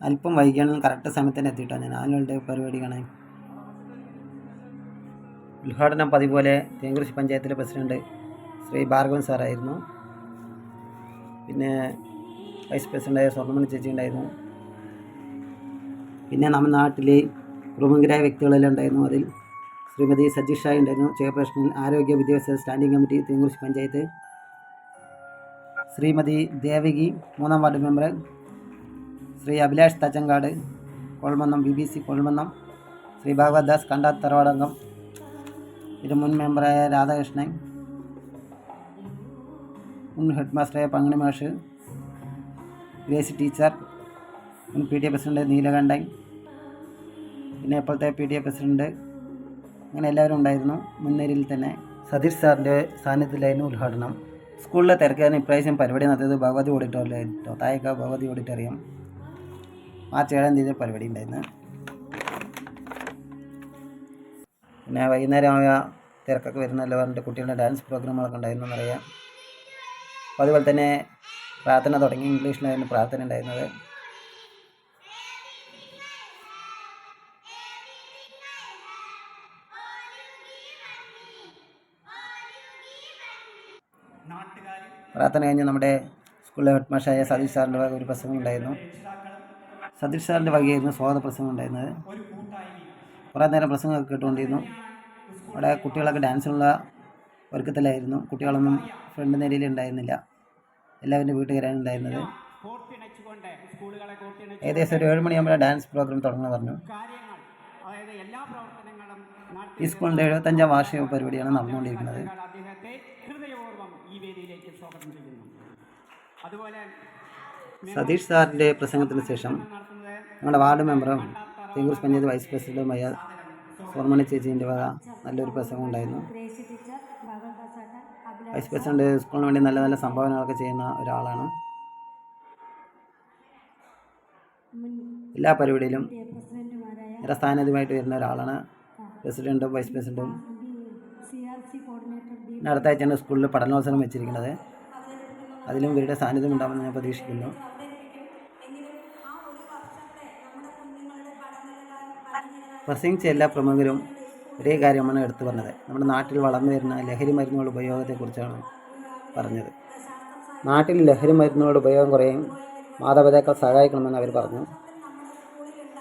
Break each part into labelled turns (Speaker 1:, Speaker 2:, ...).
Speaker 1: അല്പം വൈകിയാണ് കറക്റ്റ് സമയത്ത് തന്നെ എത്തിയിട്ടോ ഞാൻ ആനുവൽ ഡേ പരിപാടി ഉദ്ഘാടനം പതിപോലെ തേങ്കുറിശി പഞ്ചായത്തിലെ പ്രസിഡന്റ് ശ്രീ ഭാർഗവൻ സാറായിരുന്നു. പിന്നെ വൈസ് പ്രസിഡന്റായ സ്വർണമണി ചേച്ചി ഉണ്ടായിരുന്നു. പിന്നെ നമ്മുടെ നാട്ടിലെ പ്രമുഖരായ വ്യക്തികളെല്ലാം ഉണ്ടായിരുന്നു. അതിൽ ശ്രീമതി സജീഷ് ഉണ്ടായിരുന്നു ചെയർപേഴ്സൺ ആരോഗ്യ വിദ്യാഭ്യാസ സ്റ്റാൻഡിംഗ് കമ്മിറ്റി തേങ്കുറിശി പഞ്ചായത്ത്. ശ്രീമതി ദേവകി മൂന്നാം ward member Shri Abhilash Thachankad Kolmannam B B C Kolmannam Shri Bhagavadas കണ്ടാത്തറവാടംഗം ഇതിന് മുൻ മെമ്പറായ രാധാകൃഷ്ണൻ മുൻ ഹെഡ് മാസ്റ്ററായ പങ്ങിണി മാഷ് ഗ്രേസി ടീച്ചർ മുൻ P T A president Neelakandan പിന്നെ ഇപ്പോഴത്തെ പി ടി എ പ്രസിഡന്റ് അങ്ങനെ എല്ലാവരും ഉണ്ടായിരുന്നു മുൻനിരയിൽ തന്നെ. സതീഷ് സാറിന്റെ സാന്നിധ്യത്തിലായിരുന്നു ഉദ്ഘാടനം. സ്കൂളിലെ തിരക്കാരൻ ഇപ്രാവശ്യം പരിപാടി നടത്തിയത് ഭഗവതി ഓഡിറ്റോറിയമായിരുന്നു തായക്ക ഭഗവതി ഓഡിറ്റോറിയം. മാർച്ച് എന്ത് തീയതി പരിപാടി ഉണ്ടായിരുന്നു. പിന്നെ വൈകുന്നേരമായ തിരക്കൊക്കെ വരുന്നല്ലോ പറഞ്ഞിട്ട് കുട്ടികളുടെ ഡാൻസ് പ്രോഗ്രാമുകളൊക്കെ ഉണ്ടായിരുന്നു എന്നറിയാം. അപ്പോൾ അതുപോലെ തന്നെ പ്രാർത്ഥന തുടങ്ങി ഇംഗ്ലീഷിലായിരുന്നു പ്രാർത്ഥന ഉണ്ടായിരുന്നത്. പ്രാർത്ഥന കഴിഞ്ഞ് നമ്മുടെ സ്കൂളിലെ ഹെഡ് മാഷായ സതീഷ് സാറിന്റെ ഒരു പ്രസംഗം ഉണ്ടായിരുന്നു. സതീഷ് സാറിന്റെ വകയായിരുന്നു സ്വാഗത പ്രസംഗം ഉണ്ടായിരുന്നത്. കുറേ നേരം പ്രസംഗമൊക്കെ കേട്ടുകൊണ്ടിരുന്നു. അവിടെ കുട്ടികളൊക്കെ ഡാൻസിനുള്ള ഒരുക്കത്തിലായിരുന്നു. കുട്ടികളൊന്നും ഫ്രണ്ട് നിരയിൽ ഉണ്ടായിരുന്നില്ല. എല്ലാവരും വീട്ടുകാരാണ് ഉണ്ടായിരുന്നത് ഏകദേശം ഒരു ഏഴ് മണിയാകുമ്പോൾ ഡാൻസ് പ്രോഗ്രാം തുടങ്ങുമെന്ന് പറഞ്ഞു. ഈ സ്കൂളിന്റെ എഴുപത്തഞ്ചാം വാർഷിക പരിപാടിയാണ് നടന്നുകൊണ്ടിരിക്കുന്നത്.
Speaker 2: അതുപോലെ
Speaker 1: സതീഷ് സാറിന്റെ പ്രസംഗത്തിന് ശേഷം ഞങ്ങളുടെ വാർഡ് മെമ്പറും തേങ്കൂർ പഞ്ചായത്ത് വൈസ് പ്രസിഡന്റുമായ സോർമണി ചേച്ചീന്റെ വക നല്ലൊരു പ്രസംഗം ഉണ്ടായിരുന്നു. വൈസ് പ്രസിഡന്റ് സ്കൂളിന് വേണ്ടി നല്ല നല്ല സംഭാവനകളൊക്കെ ചെയ്യുന്ന ഒരാളാണ്. എല്ലാ പരിപാടിയിലും നിരസ്ഥാനാധിപമായിട്ട് വരുന്ന ഒരാളാണ്. പ്രസിഡന്റും വൈസ് പിന്നെ അടുത്ത ആഴ്ചയാണ് സ്കൂളിൽ പഠനോത്സവം വെച്ചിരിക്കുന്നത്. അതിലും ഇവരുടെ സാന്നിധ്യം ഉണ്ടാകുമെന്ന് ഞാൻ പ്രതീക്ഷിക്കുന്നു. പ്രസംഗിച്ച എല്ലാ പ്രമുഖരും ഒരേ കാര്യമാണ് എടുത്തു പറഞ്ഞത്. നമ്മുടെ നാട്ടിൽ വളർന്നു വരുന്ന ലഹരി മരുന്നുകളുടെ ഉപയോഗത്തെക്കുറിച്ചാണ് പറഞ്ഞത്. നാട്ടിൽ ലഹരി മരുന്നുകളുടെ ഉപയോഗം കുറയും. മാതാപിതാക്കൾ സഹായിക്കണമെന്ന് അവർ പറഞ്ഞു.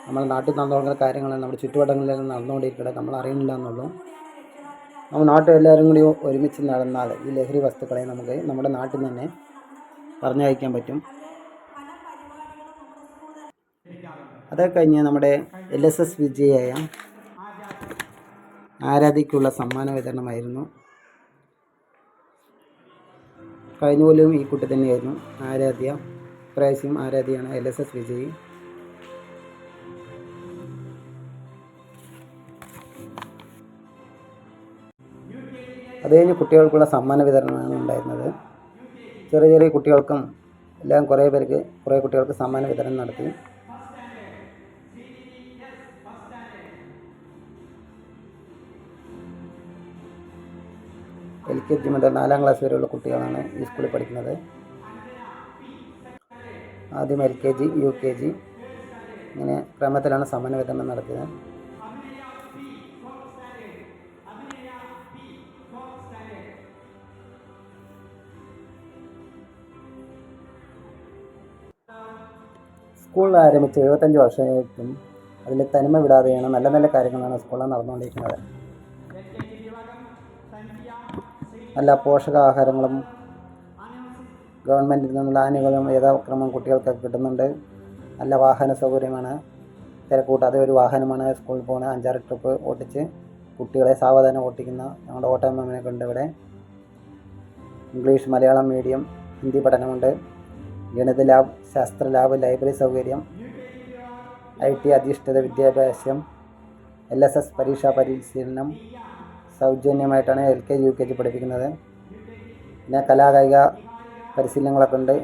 Speaker 1: നമ്മുടെ നാട്ടിൽ നടന്നുകൊണ്ടിരുന്ന കാര്യങ്ങൾ നമ്മുടെ ചുറ്റുവട്ടങ്ങളിലെല്ലാം നടന്നുകൊണ്ടിരിക്കുന്നത് നമ്മൾ അറിയുന്നില്ല എന്നുള്ളൂ. നമ്മൾ നാട്ടിലെല്ലാവരും കൂടി ഒരുമിച്ച് നടന്നാൽ ഈ ലഹരി വസ്തുക്കളെ നമുക്ക് നമ്മുടെ നാട്ടിൽ തന്നെ പറഞ്ഞയക്കാൻ പറ്റും. അതൊക്കെ കഴിഞ്ഞ് നമ്മുടെ എൽ എസ് എസ് വിജയായ ആരാധിക്കുള്ള സമ്മാന വിതരണമായിരുന്നു. കഴിഞ്ഞ പോലും ഈ കുട്ടി തന്നെയായിരുന്നു. ആരാധ്യ പ്രാവശ്യം ആരാധ്യയാണ് എൽ എസ് എസ് വിജയി. അത് കഴിഞ്ഞ് കുട്ടികൾക്കുള്ള സമ്മാന വിതരണമാണ് ഉണ്ടായിരുന്നത്. ചെറിയ ചെറിയ കുട്ടികൾക്കും എല്ലാം കുറേ പേർക്ക് കുറേ കുട്ടികൾക്ക് സമ്മാന വിതരണം നടത്തി. എൽ കെ ജി മുതൽ നാലാം ക്ലാസ് വരെയുള്ള കുട്ടികളാണ് ഈ സ്കൂളിൽ പഠിക്കുന്നത്. ആദ്യം L K G U K G. ഇങ്ങനെ ക്രമത്തിലാണ് സമ്മാന വിതരണം നടത്തിയത്. സ്കൂളിൽ ആരംഭിച്ച് എഴുപത്തഞ്ച് വർഷമായിട്ടും അതിൽ തനിമ വിടാതെയാണ് നല്ല നല്ല കാര്യങ്ങളാണ് സ്കൂളിൽ നടന്നുകൊണ്ടിരിക്കുന്നത്. നല്ല പോഷകാഹാരങ്ങളും ഗവൺമെന്റിൽ നിന്നുള്ള ആനുകൂല്യം യഥാക്രമം കുട്ടികൾക്ക് കിട്ടുന്നുണ്ട്. നല്ല വാഹന സൗകര്യമാണ്. തിരക്കൂട്ടാതെ ഒരു വാഹനമാണ് സ്കൂളിൽ പോകുന്നത്. അഞ്ചാറ് ട്രിപ്പ് ഓട്ടിച്ച് കുട്ടികളെ സാവധാനം ഓട്ടിക്കുന്ന ഞങ്ങളുടെ ഓട്ടോ ഉണ്ട് ഇവിടെ ഇംഗ്ലീഷ് മലയാളം മീഡിയം ഹിന്ദി പഠനമുണ്ട്. ഗണിത ലാബ് ശാസ്ത്ര ലാബ് ലൈബ്രറി സൗകര്യം ഐ ടി അധിഷ്ഠിത വിദ്യാഭ്യാസം എൽ എസ് എസ് പരീക്ഷാ പരിശീലനം സൗജന്യമായിട്ടാണ് L K G U K G പഠിപ്പിക്കുന്നത്. പിന്നെ കലാകായിക പരിശീലനങ്ങളൊക്കെ ഉണ്ട്.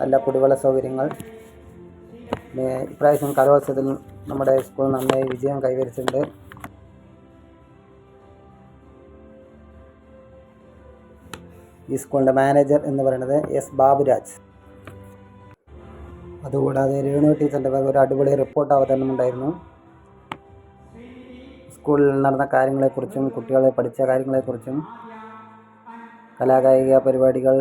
Speaker 1: നല്ല കുടിവെള്ള സൗകര്യങ്ങൾ. പിന്നെ ഇപ്രാവശ്യം കലോത്സവത്തിൽ നമ്മുടെ സ്കൂൾ നന്നായി വിജയം കൈവരിച്ചിട്ടുണ്ട്. ഈ സ്കൂളിന്റെ മാനേജർ എന്ന് പറയുന്നത് എസ് ബാബുരാജ്. അതുകൂടാതെ രേണു ടീച്ചറിന്റെ ഭാഗം ഒരു അടിപൊളി റിപ്പോർട്ട് അവതരണം ഉണ്ടായിരുന്നു സ്കൂളിൽ നടന്ന കാര്യങ്ങളെക്കുറിച്ചും കുട്ടികളെ പഠിച്ച കാര്യങ്ങളെക്കുറിച്ചും കലാകായിക പരിപാടികൾ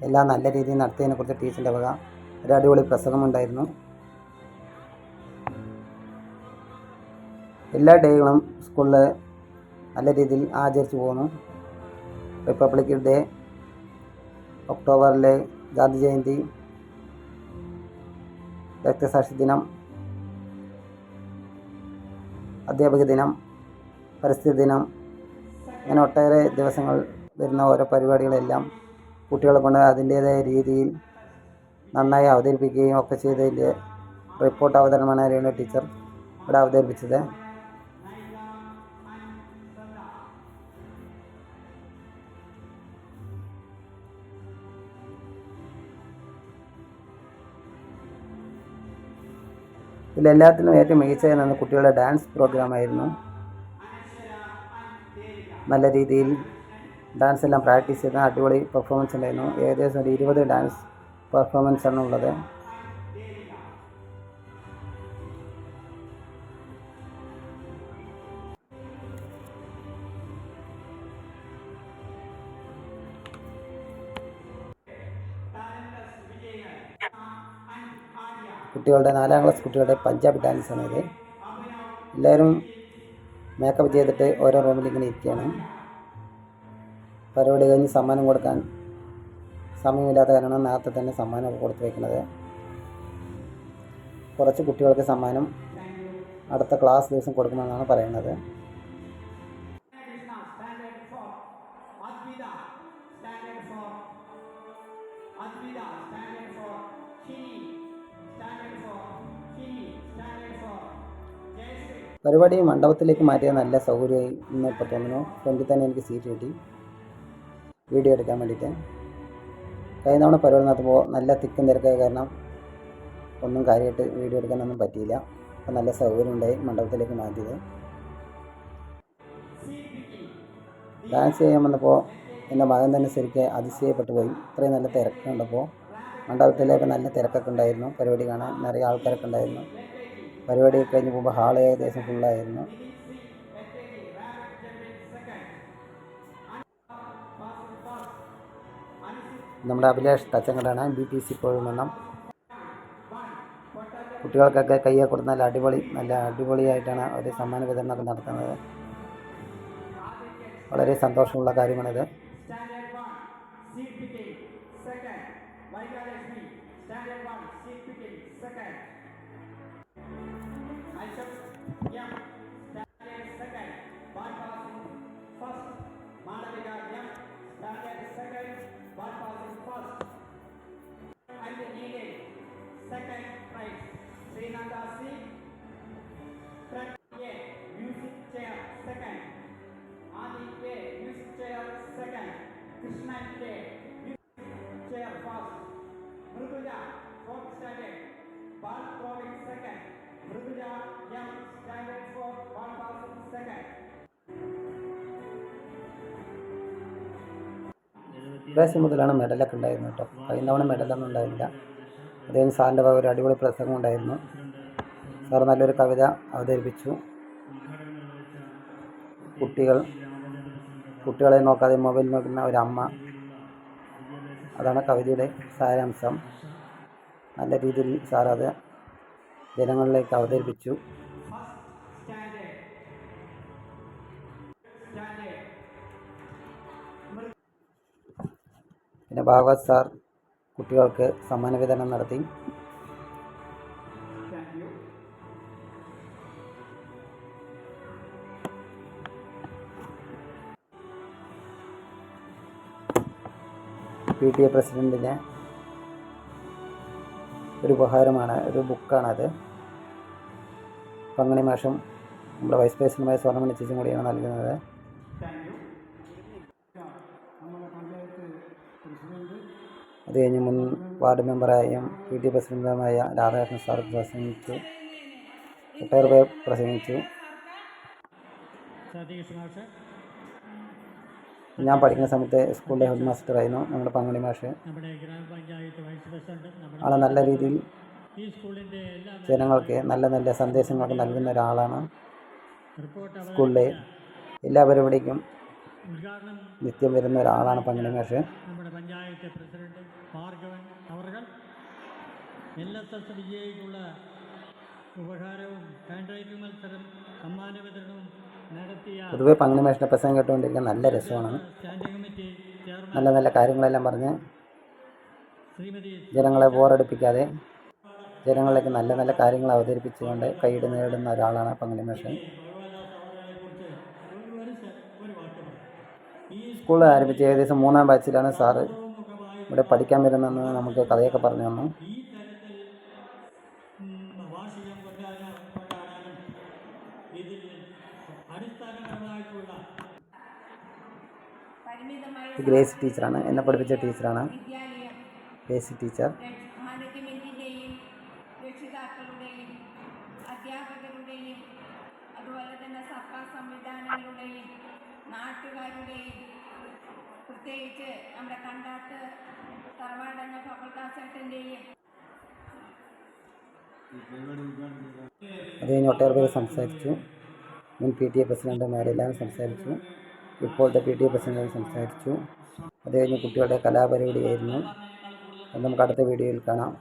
Speaker 1: എല്ലാം നല്ല രീതിയിൽ നടത്തിയതിനെക്കുറിച്ച് ടീച്ചറിന്റെ വക ഒരു അടിപൊളി പ്രസംഗമുണ്ടായിരുന്നു. എല്ലാ ഡേകളും സ്കൂളിൽ നല്ല രീതിയിൽ ആചരിച്ചു പോകുന്നു റിപ്പബ്ലിക് ഡേ ഒക്ടോബറിലെ ഗാന്ധി ജയന്തി രക്തസാക്ഷി ദിനം അധ്യാപക ദിനം പരിസ്ഥിതി ദിനം അങ്ങനെ ഒട്ടേറെ ദിവസങ്ങൾ വരുന്ന ഓരോ പരിപാടികളെല്ലാം കുട്ടികളെ കൊണ്ട് അതിന്റേതായ രീതിയിൽ നന്നായി അവതരിപ്പിക്കുകയും ഒക്കെ ചെയ്തതിന്റെ റിപ്പോർട്ട് അവതരണമാണ് രേണു ടീച്ചർ ഇവിടെ അവതരിപ്പിച്ചത്. ഇതിലെല്ലാത്തിലും ഏറ്റവും മികച്ചതെന്ന് കുട്ടികളുടെ ഡാൻസ് പ്രോഗ്രാമായിരുന്നു നല്ല രീതിയിൽ ഡാൻസ് എല്ലാം പ്രാക്ടീസ് ചെയ്ത അടിപൊളി പെർഫോമൻസ് ഉണ്ടായിരുന്നു. ഏകദേശം ഒരു ഇരുപത് ഡാൻസ് പെർഫോമൻസ് ആണ് ഉള്ളത്. കുട്ടികളുടെ നാലാം ക്ലാസ് കുട്ടികളുടെ ഡാൻസ് ആണ് ഇത്. എല്ലാവരും മേക്കപ്പ് ചെയ്തിട്ട് ഓരോ റൂമിൽ ഇങ്ങനെ ഇരിക്കുകയാണ്. പരിപാടി കഴിഞ്ഞ് സമ്മാനം കൊടുക്കാൻ സമയമില്ലാത്ത കാരണം നേരത്തെ തന്നെ സമ്മാനമൊക്കെ കൊടുത്തു വയ്ക്കുന്നത് കുറച്ച് കുട്ടികൾക്ക് സമ്മാനം അടുത്ത ക്ലാസ് ദിവസം കൊടുക്കുമെന്നാണ് പറയുന്നത്. പരിപാടി മണ്ഡപത്തിലേക്ക് മാറ്റിയ നല്ല സൗകര്യമായി എന്ന് ഇപ്പോൾ തോന്നുന്നു. ഫ്രണ്ടിൽ തന്നെ എനിക്ക് സീറ്റ് കിട്ടി. വീഡിയോ എടുക്കാൻ വേണ്ടിയിട്ട്. കഴിഞ്ഞ തവണ പരിപാടി നടത്തുമ്പോൾ നല്ല തിക്കും തിരക്കായ കാരണം ഒന്നും കാര്യമായിട്ട് വീഡിയോ എടുക്കാനൊന്നും പറ്റിയില്ല. അപ്പം നല്ല സൗകര്യം ഉണ്ടായി മണ്ഡപത്തിലേക്ക് മാറ്റിയത്. ഡാൻസ് ചെയ്യാൻ വന്നപ്പോൾ എന്റെ മകൻ തന്നെ ശരിക്കും അതിശയപ്പെട്ടു പോയി. ഇത്രയും നല്ല തിരക്ക് കണ്ടപ്പോൾ മണ്ഡപത്തിലേക്ക് നല്ല തിരക്കൊക്കെ ഉണ്ടായിരുന്നു. പരിപാടി കാണാൻ നിറയെ ആൾക്കാരൊക്കെ ഉണ്ടായിരുന്നു. പരിപാടി കഴിഞ്ഞ് പോകുമ്പോൾ ഹാൾ ഏകദേശം ഫുള്ളായിരുന്നു നമ്മുടെ അഭിലാഷ് തച്ചങ്കടാണ് ബി ടി സി കോഴിമണ്ണം കുട്ടികൾക്കൊക്കെ കയ്യെ കൊടുത്ത് നല്ല അടിപൊളി നല്ല അടിപൊളിയായിട്ടാണ് അവർ സമ്മാന വിതരണമൊക്കെ നടത്തുന്നത്. വളരെ സന്തോഷമുള്ള കാര്യമാണിത്.
Speaker 2: Seat picking, second. Vaigalakshmi, standard one, seat picking, second. Ashok, M, standard second, bypassing first. Malavika, M, standard second, bypassing first. And needed, second prize. Srinanda C,
Speaker 1: ഇപ്രാവശ്യം മുതലാണ് മെഡലൊക്കെ ഉണ്ടായിരുന്നത് കേട്ടോ. കഴിഞ്ഞ മെഡലൊന്നും ഉണ്ടായിരുന്നില്ല അദ്ദേഹം സാറിന്റെ ഭാഗം ഒരു അടിപൊളി പ്രസംഗം ഉണ്ടായിരുന്നു. സാർ നല്ലൊരു കവിത അവതരിപ്പിച്ചു. കുട്ടികൾ കുട്ടികളെ നോക്കാതെ മൊബൈൽ നോക്കുന്ന ഒരമ്മ അതാണ് കവിതയുടെ സാരാംശം. നല്ല രീതിയിൽ സാർ അത് ജനങ്ങളിലേക്ക് അവതരിപ്പിച്ചു. പിന്നെ ഭാഗവത് സാർ കുട്ടികൾക്ക് സമ്മാന വിതരണം നടത്തി. പി ടി എ പ്രസിഡന്റിന് ഒരു ഉപഹാരമാണ് ഒരു ബുക്കാണത് പങ്ങണി മാഷും നമ്മുടെ വൈസ് പ്രസിഡന്റുമായ സ്വർണമണി ചേച്ചിയും കൂടിയാണ് നൽകുന്നത്
Speaker 2: Thank you. നമ്മുടെ പഞ്ചായത്ത് പ്രസിഡന്റ്
Speaker 1: അത് കഴിഞ്ഞ് മുൻ വാർഡ് മെമ്പറായും പി ടി എ പ്രസിഡന്റുമായ രാധാകൃഷ്ണൻ സാർ പ്രസംഗിച്ചു. ഒട്ടേറെ പ്രസംഗിച്ചു. ഞാൻ പഠിക്കുന്ന സമയത്ത് സ്കൂളിലെ ഹെഡ് മാസ്റ്ററായിരുന്നു നമ്മുടെ പങ്കണി മാഷ്. ആളെ നല്ല രീതിയിൽ ജനങ്ങൾക്ക് നല്ല നല്ല സന്ദേശങ്ങളൊക്കെ നൽകുന്ന ഒരാളാണ്. സ്കൂളിലെ എല്ലാ പരിപാടിക്കും നിത്യം വരുന്ന ഒരാളാണ് പങ്കണി മാഷ്.
Speaker 3: എൽ എസ് എസ് വിജയിക്കുള്ള ഉപഹാരവും ഹാൻഡ് റൈറ്റിംഗ് മത്സരം സമ്മാന വിതരണവും നടത്തിയ
Speaker 1: പൊതുവെ പങ്കിണി മാഷിന്റെ പ്രസംഗം കേട്ടുകൊണ്ടിരിക്കാൻ നല്ല രസമാണ്. നല്ല നല്ല കാര്യങ്ങളെല്ലാം പറഞ്ഞ് ജനങ്ങളെ ബോറടിപ്പിക്കാതെ ജനങ്ങളിലേക്ക് നല്ല നല്ല കാര്യങ്ങൾ അവതരിപ്പിച്ചുകൊണ്ട് കൈയിട് നേടുന്ന ഒരാളാണ് പങ്കുമേഷൻ മാഷ് സ്കൂൾ ആരംഭിച്ച് ഏകദേശം മൂന്നാം ബാച്ചിലാണ് സാറ് ഇവിടെ പഠിക്കാൻ വരുന്നതെന്ന് നമുക്ക് കഥയൊക്കെ പറഞ്ഞു തന്നു. ഗ്രേസ് ടീച്ചറാണ്. എന്നെ പഠിപ്പിച്ച ടീച്ചറാണ്. Grace teacher.
Speaker 4: അധ്യാപകരുടെയും അതുപോലെ തന്നെ സർക്കാർ സംവിധാനങ്ങളുടെയും നാട്ടുകാരുടെയും പ്രത്യേകിച്ച് നമ്മുടെ കണ്ടാട്ട്
Speaker 1: അത് കഴിഞ്ഞ് ഒട്ടേറെ പേര് സംസാരിച്ചു. മുൻ പി ടി എ പ്രസിഡന്റുമാരെല്ലാം സംസാരിച്ചു. ഇപ്പോഴത്തെ പി ടി എ പ്രസിഡന്റ് സംസാരിച്ചു. അത് കഴിഞ്ഞ് കുട്ടികളുടെ കലാപരിപാടിയായിരുന്നു. നമുക്ക് അടുത്ത വീഡിയോയിൽ കാണാം.